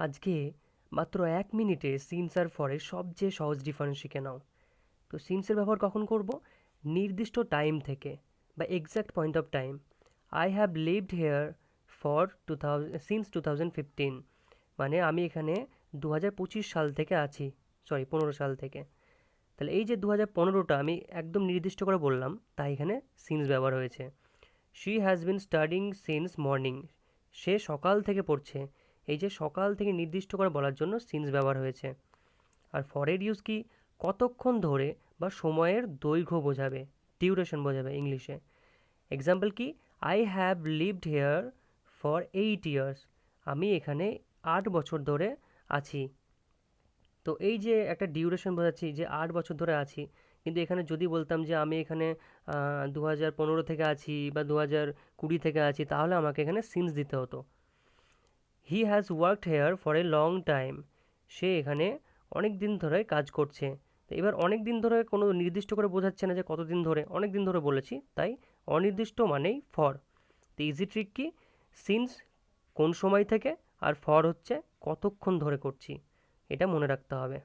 আজকে মাত্র এক মিনিটে সিন্স আর ফরের সবচেয়ে সহজ ডিফারেন্স শিখে নাও। তো সিন্সের ব্যবহার কখন করব? নির্দিষ্ট টাইম থেকে বা exact point of time. I have lived here for two thousand since two thousand fifteen. মানে আমি এখানে দু হাজার পঁচিশ সাল থেকে আছি। সরি, পনেরো সাল থেকে। তাহলে এই যে দু হাজার পনেরোটা আমি একদম নির্দিষ্ট করে বললাম, তাই এখানে সিন্স ব্যবহার হয়েছে। She has been studying since morning. সে সকাল থেকে পড়ছে। এই যে সকাল থেকে নির্দিষ্ট করে বলার জন্য সিন্স ব্যবহার হয়েছে। আর ফরের ইউজ কি? কতক্ষণ ধরে বা সময়ের দৈর্ঘ্য বোঝাবে? ডিউরেশন বোঝাবে ইংলিশে এক্সাম্পল কি? I have lived here for eight years আমি এখানে আট বছর ধরে আছি। তো এই যে একটা ডিউরেশন বোঝাচ্ছি যে আট বছর ধরে আছি, কিন্তু এখানে যদি বলতাম যে আমি এখানে দু হাজার পনেরো থেকে আছি বা দু হাজার কুড়ি থেকে আছি, তাহলে আমাকে এখানে সিন্স দিতে হতো। He has worked here for a long time সে এখানে অনেক দিন ধরে কাজ করছে। তো এবার অনেক দিন ধরে কোনো নির্দিষ্ট করে বোঝাচ্ছে না যে কতদিন ধরে, অনেক দিন ধরে বলেছি, তাই অনির্দিষ্ট মানেই ফর তো ইজি ট্রিক কি? সিন্স কোন সময় থেকে? আর ফর হচ্ছে কতক্ষণ ধরে করছি? এটা মনে রাখতে হবে।